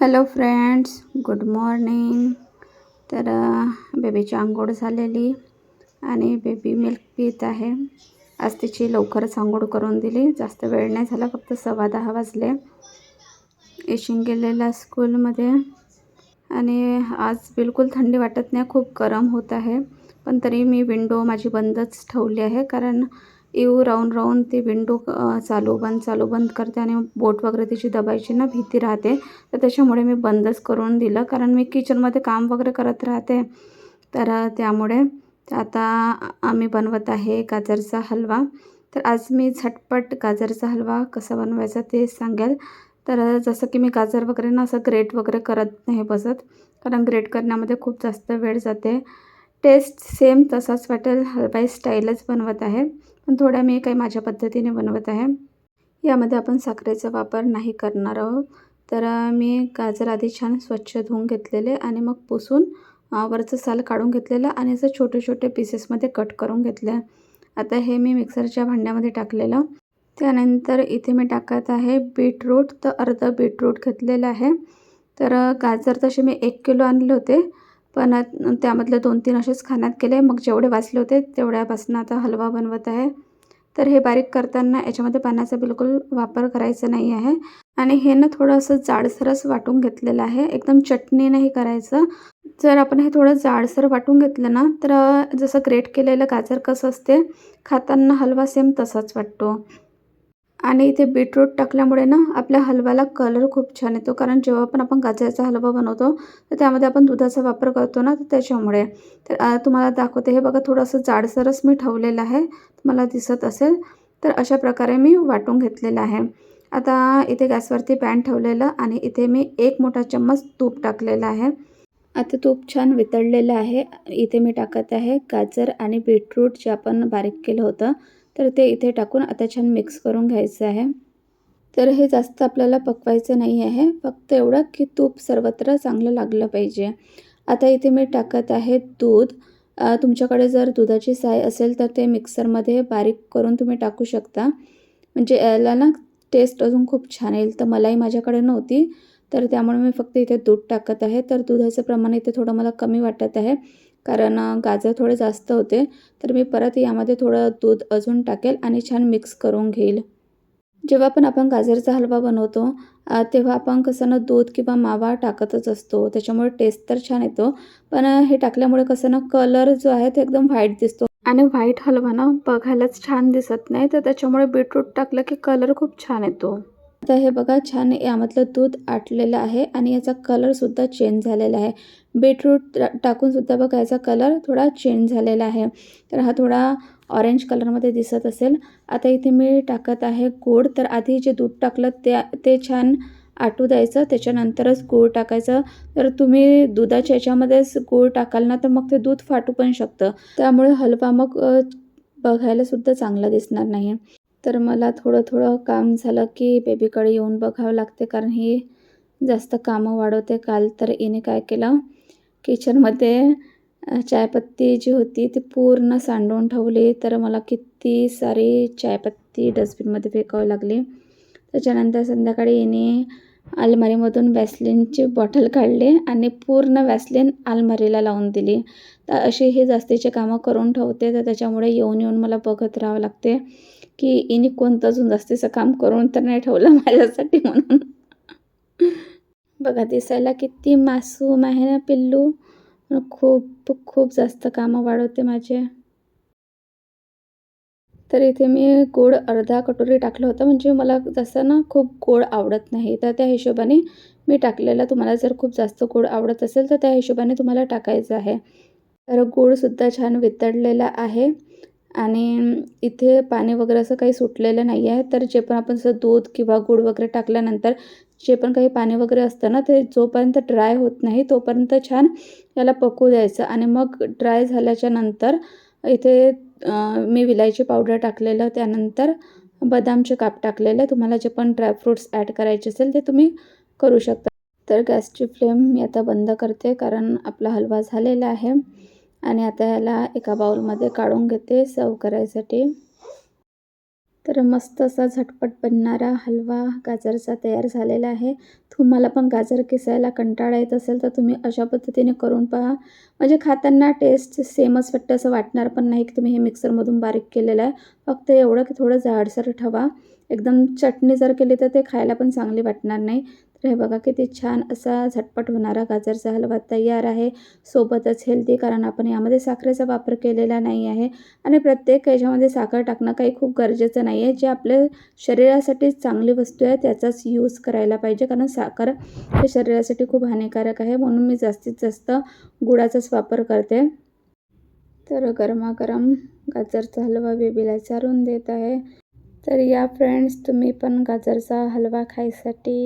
Hello friends good morning तर बेबीची आंघोळ झालेली आणि बेबी मिल्क पित आहे. आज तिची लवकरच आंघोळ करून दिली. जास्त वेळ नाही झाला फक्त सव्वा दहा वाजले. इशिंग गेलेला स्कूलमध्ये आणि आज बिलकुल थंडी वाटत नाही खूप गरम होत आहे. पण तरी मी विंडो माझी बंदच ठेवली आहे कारण येऊ राहून राहून ती विंडो चालू बंद चालू बंद करते आणि बोट वगैरे तिची दबायची ना भीती राहते. तर त्याच्यामुळे मी बंदच करून दिलं. कारण मी किचनमध्ये काम वगैरे करत राहते. तर त्यामुळे आता आम्ही बनवत आहे गाजरचा हलवा. तर आज मी झटपट गाजरचा हलवा कसा बनवायचा ते सांगेल. तर जसं की मी गाजर वगैरे ना असं ग्रेट वगैरे करत नाही बसत. कारण ग्रेट करण्यामध्ये खूप जास्त वेळ जाते. टेस्ट सेम तसाच वाटेल. हलवाई स्टाईलच बनवत आहे. पण थोड्या मी काही माझ्या पद्धतीने बनवत आहे. यामध्ये आपण साखरेचा वापर नाही करणार आहोत. तर मी गाजर आधी छान स्वच्छ धुवून घेतलेले आणि मग पुसून वरचं साल काढून घेतलेलं आणि असं छोटे छोटे पीसेसमध्ये कट करून घेतलं. आता हे मी मिक्सरच्या भांड्यामध्ये टाकलेलं. त्यानंतर इथे मी टाकत आहे बीटरूट. तर अर्ध बीटरूट घेतलेलं आहे. तर गाजर तसे मी एक किलो आणले होते. पण त्यामधले दोन तीन असेच खाण्यात केले मग जेवढे वाचले होते तेवढ्यापासून आता हलवा बनवत आहे. तर हे बारीक करताना याच्यामध्ये पाण्याचा बिलकुल वापर करायचा नाही आहे. आणि हे ना थोडं असं जाडसरच वाटून घेतलेलं आहे. एकदम चटणी नाही करायचं. जर आपण हे थोडं जाडसर वाटून घेतलं ना तर जसं ग्रेट केलेलं गाजर कसं असते खाताना हलवा सेम तसाच वाटतो. आणि इथे बीटरूट टाकल्यामुळे ना आपल्या हलव्याला कलर खूप छान येतो. कारण जेव्हा पण आपण गाजराचा हलवा बनवतो तर त्यामध्ये आपण दुधाचा वापर करतो ना तर त्याच्यामुळे. तर तुम्हाला दाखवते. हे बघा थोडंसं जाडसरच मी ठेवलेलं आहे. तुम्हाला दिसत असेल. तर अशा प्रकारे मी वाटून घेतलेलं आहे. आता इथे गॅसवरती पॅन ठेवलेलं आणि इथे मी एक मोठा चम्मच तूप टाकलेलं आहे. आता तूप छान वितळलेलं आहे. इथे मी टाकत आहे गाजर आणि बीटरूट जे आपण बारीक केलं होतं. तर ते इथे टाकून आता छान मिक्स करून घ्यायचं आहे. तर हे जास्त आपल्याला पकवायचं नाही आहे. फक्त एवढं की तूप सर्वत्र चांगलं लागलं पाहिजे. आता इथे मी टाकत आहे दूध. तुमच्याकडे जर दुधाची साय असेल तर ते मिक्सरमध्ये बारीक करून तुम्ही टाकू शकता. म्हणजे याला ना टेस्ट अजून खूप छान येईल. तर मलाही माझ्याकडे नव्हती. तर त्यामुळे मी फक्त इथे दूध टाकत आहे. तर दुधाचं प्रमाण इथे थोडं मला कमी वाटत आहे. कारण गाजर थोडे जास्त होते. तर मी परत यामध्ये थोडं दूध अजून टाकेल आणि छान मिक्स करून घेईल. जेव्हा पण आपण गाजरचा हलवा बनवतो तेव्हा आपण कसं ना दूध किंवा मावा टाकतच असतो. त्याच्यामुळे टेस्ट तर छान येतो. पण हे टाकल्यामुळे कसं ना कलर जो आहे तो एकदम व्हाईट दिसतो. आणि व्हाईट हलवा ना बघायलाच छान दिसत नाही. तर त्याच्यामुळे बीटरूट टाकलं की कलर खूप छान येतो. तर हे बघा छान यामधलं दूध आटलेलं आहे आणि याचा कलरसुद्धा चेंज झालेला आहे. बीटरूट टाकूनसुद्धा बघा याचा कलर थोडा चेंज झालेला आहे. तर हा थोडा ऑरेंज कलरमध्ये दिसत असेल. आता इथे मी टाकत आहे गूळ तर आधी जे दूध टाकलं ते ते छान आटू द्यायचं. त्याच्यानंतरच गूळ टाकायचं. तर तुम्ही दुधाच्या याच्यामध्येच गूळ टाकाल ना तर मग ते दूध फाटू पण शकतं. त्यामुळे हलवा मग बघायलासुद्धा चांगला दिसणार नाही तर मला थोडं थोडं काम झालं की बेबीकडे येऊन बघावं लागते कारण ही जास्त कामं वाढवते काल. तर हिने काय केलं? किचनमध्ये चायपत्ती जी होती ती पूर्ण सांडून ठेवली. तर मला किती सारी चायपत्ती डस्टबिनमध्ये फेकावी लागली. त्याच्यानंतर संध्याकाळी हिने अलमारीमधून वॅसलिनची बॉटल काढली आणि पूर्ण वॅसलिन अलमारीला लावून दिली. तर अशी ही जास्तीचे कामं करून ठेवते. तर त्याच्यामुळे येऊन येऊन मला बघत राहावं लागते की इनी कोणतं अजून जास्तीचं काम करून तर नाही ठेवलं माझ्यासाठी म्हणून. बघा दिसायला किती मासूम आहे ना पिल्लू. खूप खूप जास्त कामं वाढवते माझे. तर इथे मी गोड अर्धा कटोरी टाकलं होतं. म्हणजे मला जसं ना खूप गोड आवडत नाही तर त्या हिशोबाने मी टाकलेला. तुम्हाला जर खूप जास्त गोड आवडत असेल तर त्या हिशोबाने तुम्हाला टाकायचं आहे. तर गूळसुद्धा छान वितळलेला आहे. आणि इथे पाणी वगैरे असं काही सुटलेलं नाही आहे. तर जे पण आपण असं दूध किंवा गूळ वगैरे टाकल्यानंतर जे पण काही पाणी वगैरे असतं ना ते जोपर्यंत ड्राय होत नाही तोपर्यंत छान याला पकू द्यायचं. आणि मग ड्राय झाल्याच्यानंतर इथे मी विलायची पावडर टाकलेलं त्यानंतर बदामचे काप टाकलेलं. तुम्हाला जे पण ड्रायफ्रूट्स ॲड करायचे असेल ते तुम्ही करू शकता. तर गॅसची फ्लेम मी आता बंद करते कारण आपला हलवा झालेला आहे. आणि आता याला एका बाउलमध्ये काढून घेते सर्व करायसाठी. तर मस्त असा झटपट बनणारा हलवा गाजरचा तयार झालेला आहे. तुम्हाला पण गाजर किसायला कंटाळा येत असेल तर तुम्ही अशा पद्धतीने करून पहा. म्हणजे खाताना टेस्ट सेमच वाटतं असं वाटणार पण नाही की तुम्ही हे मिक्सरमधून बारीक केलेलं आहे. फक्त एवढं की थोडं जाडसर ठेवा. एकदम चटणी जर केली तर ते खायला पण चांगली वाटणार नाही. तर हे बघा किती छान असा झटपट होणारा गाजरचा हलवा तयार आहे. सोबतच हेल्दी कारण आपण यामध्ये साखरेचा वापर केलेला नाही आहे. आणि प्रत्येक याच्यामध्ये साखर टाकणं काही खूप गरजेचं नाही आहे. जे आपल्या शरीरासाठी चांगली वस्तू आहे त्याचाच यूज करायला पाहिजे. कारण साखर हे शरीरासाठी खूप हानिकारक आहे. म्हणून मी जास्तीत जास्त गुळाचाच वापर करते. तर गरमागरम गाजरचा हलवा बेबीला चारून देत आहे. तर या फ्रेंड्स तुम्ही पण गाजरचा हलवा खायसाठी